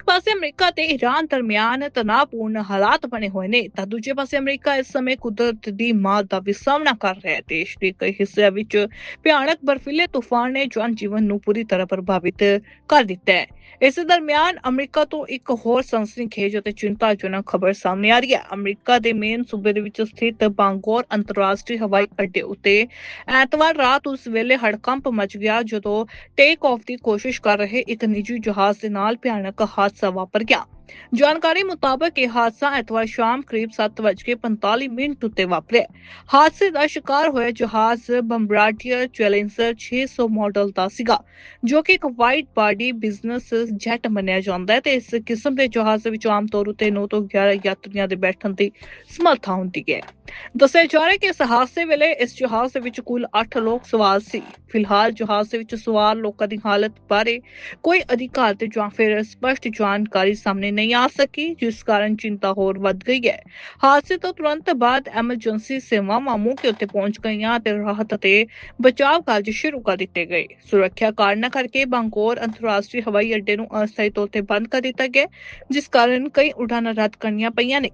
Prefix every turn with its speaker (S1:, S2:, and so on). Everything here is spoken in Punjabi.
S1: ਇੱਕ ਪਾਸੇ ਅਮਰੀਕਾ ਤੇ ਈਰਾਨ ਦਰਮਿਆਨ ਤਣਾਅਪੂਰਨ ਹਾਲਾਤ ਬਣੇ ਹੋਏ ਨੇ, ਤਾਂ ਦੂਜੇ ਪਾਸੇ ਅਮਰੀਕਾ ਇਸ ਸਮੇਂ ਕੁਦਰਤ ਦੀ ਮਾਰ ਦਾ ਵੀ ਸਾਹਮਣਾ ਕਰ ਰਿਹਾ ਹੈ। ਦੇਸ਼ ਦੇ ਕਈ ਹਿੱਸਿਆਂ ਵਿੱਚ ਭਿਆਨਕ ਬਰਫੀਲੇ ਤੂਫਾਨ ਨੇ ਜਨ ਜੀਵਨ ਨੂੰ ਪੂਰੀ ਤਰ੍ਹਾਂ ਪ੍ਰਭਾਵਿਤ ਕਰ ਦਿੱਤਾ ਹੈ। ਇਸੇ ਦਰਮਿਆਨ ਅਮਰੀਕਾ ਤੋਂ ਇੱਕ ਹੋਰ ਸਨਸਨੀਖੇਜ ਅਤੇ ਚਿੰਤਾਜਨਕ ਖਬਰ ਸਾਹਮਣੇ ਆ ਰਹੀ ਹੈ। ਅਮਰੀਕਾ ਦੇ ਮੇਨ ਸੂਬੇ ਦੇ ਵਿੱਚ ਸਥਿਤ ਬਾਂਗੋਰ ਅੰਤਰਰਾਸ਼ਟਰੀ ਹਵਾਈ ਅੱਡੇ ਉੱਤੇ ਐਤਵਾਰ ਰਾਤ ਉਸ ਵੇਲੇ ਹੜਕੰਪ ਮਚ ਗਿਆ, ਜਦੋਂ ਟੇਕ ਆਫ ਦੀ ਕੋਸ਼ਿਸ਼ ਕਰ ਰਹੇ ਇੱਕ ਨਿੱਜੀ ਜਹਾਜ਼ ਦੇ ਨਾਲ ਭਿਆਨਕ ਹਾਦਸਾ ਵਾਪਰ ਗਿਆ। ਜਾਣਕਾਰੀ ਮੁਤਾਬਕ ਇਹ ਹਾਦਸਾ ਐਤਵਾਰ ਸ਼ਾਮ ਕਰੀਬ 7:45 ਮਿੰਟ ਉੱਤੇ ਵਾਪਰਿਆ ਹਾਦਸੇ ਦਾ ਸ਼ਿਕਾਰ ਹੋਇਆ ਜਹਾਜ਼ ਬੰਬਰਾਡੀਅਰ ਚੈਲੰਜਰ 600 ਮਾਡਲ ਦਾ ਸੀਗਾ, ਜੋ ਕਿ ਇੱਕ ਵਾਈਡ ਬਾਡੀ ਬਿਜ਼ਨਸ ਜੈਟ ਮੰਨਿਆ ਜਾਂਦਾ ਹੈ ਤੇ ਇਸ ਕਿਸਮ ਦੇ ਜਹਾਜ਼ ਵਿੱਚ ਆਮ ਤੌਰ ਉਤੇ 9 ਤੋਂ 11 ਯਾਤਰੀਆਂ ਦੇ ਬੈਠਣ ਦੀ ਸਮਰੱਥਾ ਹੁੰਦੀ ਹੈ। ਦੱਸਿਆ ਜਾ ਰਿਹਾ ਹੈ ਕਿ ਇਸ ਹਾਦਸੇ ਵੇਲੇ ਇਸ ਜਹਾਜ਼ ਦੇ ਵਿੱਚ ਕੁੱਲ 8 ਲੋਕ ਸਵਾਰ ਸੀ। ਫਿਲਹਾਲ ਜਹਾਜ਼ ਦੇ ਵਿੱਚ ਸਵਾਰ ਲੋਕਾਂ ਦੀ ਹਾਲਤ ਬਾਰੇ ਕੋਈ ਅਧਿਕਾਰਤ ਜਾਂ ਫਿਰ ਸਪਸ਼ਟ ਜਾਣਕਾਰੀ ਸਾਹਮਣੇ ਨਹੀਂ ਆ ਸਕੀ, ਜਿਸ ਕਾਰਨ ਚਿੰਤਾ ਹੋਰ ਵੱਧ ਗਈ ਹੈ। ਹਾਦਸੇ ਤੋਂ ਤੁਰੰਤ ਬਾਅਦ ਐਮਰਜੈਂਸੀ ਸੇਵਾਵਾਂ ਮੌਕੇ ਉੱਤੇ ਪਹੁੰਚ ਗਈਆਂ ਤੇ ਰਾਹਤ ਅਤੇ ਬਚਾਅ ਕਾਰਜ ਸ਼ੁਰੂ ਕਰ ਦਿੱਤੇ ਗਏ। ਸੁਰੱਖਿਆ ਕਾਰਨਾਂ ਕਰਕੇ ਬੰਗੌਰ ਅੰਤਰਰਾਸ਼ਟਰੀ ਹਵਾਈ ਅੱਡੇ ਨੂੰ ਅਸਥਾਈ ਤੌਰ ਤੇ ਬੰਦ ਕਰ ਦਿੱਤਾ ਗਿਆ, ਜਿਸ ਕਾਰਨ ਕਈ ਉਡਾਨਾਂ ਰੱਦ ਕਰਨੀਆਂ ਪਈਆਂ ਨੇ।